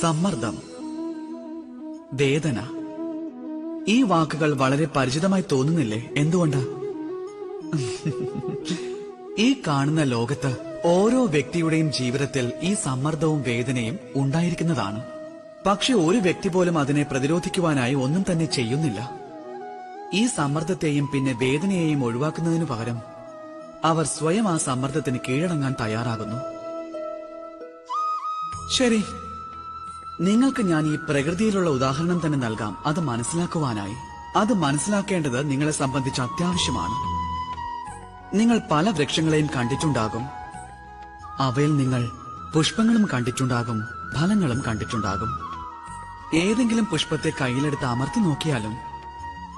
സമ്മർദ്ദം വേദന. ഈ വാക്കുകൾ വളരെ പരിചിതമായി തോന്നുന്നില്ലേ? എന്തുകൊണ്ട്? ഈ കാണുന്ന ലോകത്ത് ഓരോ വ്യക്തിയുടെയും ജീവിതത്തിൽ ഈ സമ്മർദ്ദവും വേദനയും ഉണ്ടായിരിക്കുന്നതാണ്. പക്ഷെ ഒരു വ്യക്തി പോലും അതിനെ പ്രതിരോധിക്കുവാനായി ഒന്നും തന്നെ ചെയ്യുന്നില്ല. ഈ സമ്മർദ്ദത്തെയും പിന്നെ വേദനയെയും ഒഴിവാക്കുന്നതിനു പകരം അവർ സ്വയം ആ സമ്മർദ്ദത്തിന് കീഴടങ്ങാൻ തയ്യാറാകുന്നു. ശരി. നിങ്ങൾക്ക് ഞാൻ ഈ പ്രകൃതിയിലുള്ള ഉദാഹരണം തന്നെ നൽകാം. അത് മനസ്സിലാക്കുവാനായി. അത് മനസ്സിലാക്കേണ്ടത് നിങ്ങളെ സംബന്ധിച്ച് അത്യാവശ്യമാണ്. നിങ്ങൾ പല വൃക്ഷങ്ങളെയും കണ്ടിട്ടുണ്ടാകും. അവയിൽ നിങ്ങൾ പുഷ്പങ്ങളും കണ്ടിട്ടുണ്ടാകും. ഫലങ്ങളും കണ്ടിട്ടുണ്ടാകും. ഏതെങ്കിലും പുഷ്പത്തെ കയ്യിലെടുത്ത് അമർത്തി നോക്കിയാലും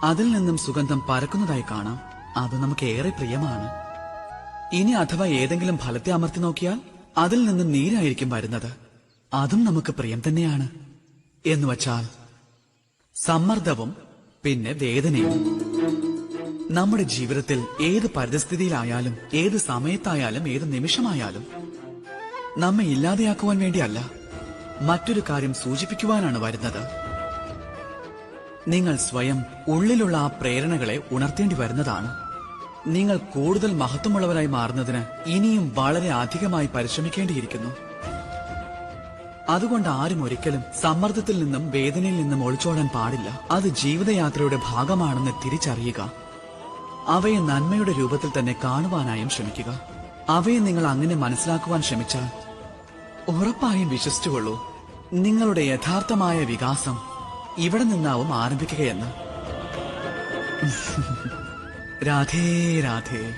അതിൽ നിന്നും സുഗന്ധം പരക്കുന്നതായി കാണാം. അത് നമുക്ക് ഏറെ പ്രിയമാണ്. ഇനി അഥവാ ഏതെങ്കിലും ഫലത്തെ അമർത്തി നോക്കിയാൽ അതിൽ നിന്നും നീരായിരിക്കും വരുന്നത്. അതും നമുക്ക് പ്രിയം തന്നെയാണ് എന്ന് വച്ചാൽ സമ്മർദ്ദവും പിന്നെ വേദനയും. നമ്മുടെ ജീവിതത്തിൽ ഏത് പരിതസ്ഥിതിയിലായാലും ഏത് സമയത്തായാലും ഏത് നിമിഷമായാലും നമ്മെ ഇല്ലാതെയാക്കുവാൻ വേണ്ടിയല്ല മറ്റൊരു കാര്യം സൂചിപ്പിക്കുവാനാണ് വരുന്നത്. നിങ്ങൾ സ്വയം ഉള്ളിലുള്ള ആ പ്രേരണകളെ ഉണർത്തേണ്ടി വരുന്നതാണ്. നിങ്ങൾ കൂടുതൽ മഹത്വമുള്ളവരായി മാറുന്നതിന് ഇനിയും വളരെ അധികമായി പരിശ്രമിക്കേണ്ടിയിരിക്കുന്നു. അതുകൊണ്ട് ആരും ഒരിക്കലും സമ്മർദ്ദത്തിൽ നിന്നും വേദനയിൽ നിന്നും ഒളിച്ചോടാൻ പാടില്ല. അത് ജീവിതയാത്രയുടെ ഭാഗമാണെന്ന് തിരിച്ചറിയുക. അവയെ നന്മയുടെ രൂപത്തിൽ തന്നെ കാണുവാനായും ശ്രമിക്കുക. അവയെ നിങ്ങൾ അങ്ങനെ മനസ്സിലാക്കുവാൻ ശ്രമിച്ചാൽ ഉറപ്പായും വിശ്വസിച്ചുകൊള്ളൂ. നിങ്ങളുടെ യഥാർത്ഥമായ വികാസം ഇവിടെ നിന്നാവും ആരംഭിക്കുകയെന്ന്. രാധേ രാധേ.